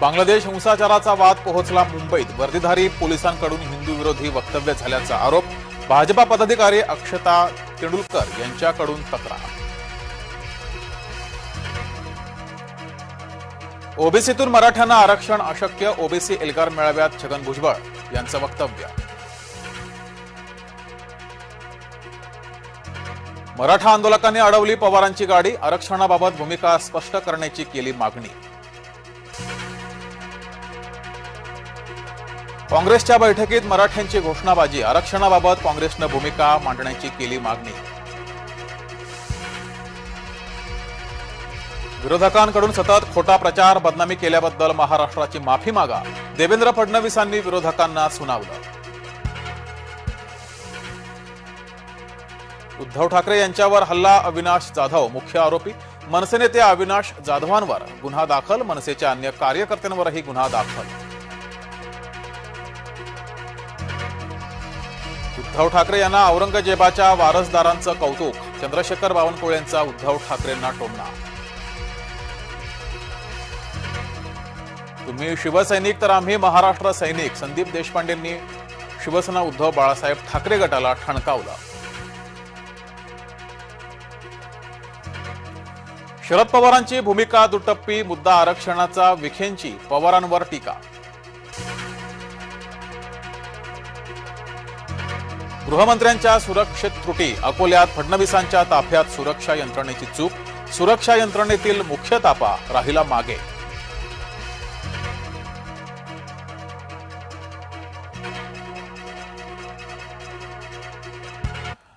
बांगलादेश हिंसाचाराचा वाद पोहोचला मुंबईत. वर्दीधारी पोलिसांकडून हिंदू विरोधी वक्तव्य झाल्याचा आरोप. भाजपा पदाधिकारी अक्षता तेंडुलकर यांच्याकडून तक्रार. ओबीसीतून मराठ्यांना आरक्षण अशक्य ओबीसी एल्गार मेळाव्यात छगन भुजबळ यांचं वक्तव्य. मराठा आंदोलकांनी अडवली पवारांची गाडी आरक्षणाबाबत भूमिका स्पष्ट करण्याची केली मागणी. काँग्रेसच्या बैठकीत मराठ्यांची घोषणाबाजी. आरक्षणाबाबत काँग्रेसनं भूमिका मांडण्याची केली मागणी. विरोधकांकडून सतत खोटा प्रचार बदनामी केल्याबद्दल महाराष्ट्राची माफी मागा. देवेंद्र फडणवीसांनी विरोधकांना सुनावलं. उद्धव ठाकरे यांच्यावर हल्ला अविनाश जाधव मुख्य आरोपी. मनसे नेते अविनाश जाधवांवर गुन्हा दाखल मनसेच्या अन्य कार्यकर्त्यांवरही गुन्हा दाखल. उद्धव ठाकरे यांना औरंगजेबाच्या वारसदारांचं कौतुक. चंद्रशेखर बावनकुळेंचा उद्धव ठाकरेंना टोमणा. तुम्ही शिवसैनिक तर आम्ही महाराष्ट्र सैनिक. संदीप देशपांडेंनी शिवसेना उद्धव बाळासाहेब ठाकरे गटाला ठणकावला. शरद पवारांची भूमिका दुटप्पी मुद्दा आरक्षणाचा विखेंची पवारांवर टीका. गृहमंत्र्यांच्या सुरक्षेत त्रुटी अकोल्यात फडणवीसांच्या ताफ्यात सुरक्षा यंत्रणेची चूक सुरक्षा यंत्रणेतील मुख्य तापा राहिला मागे.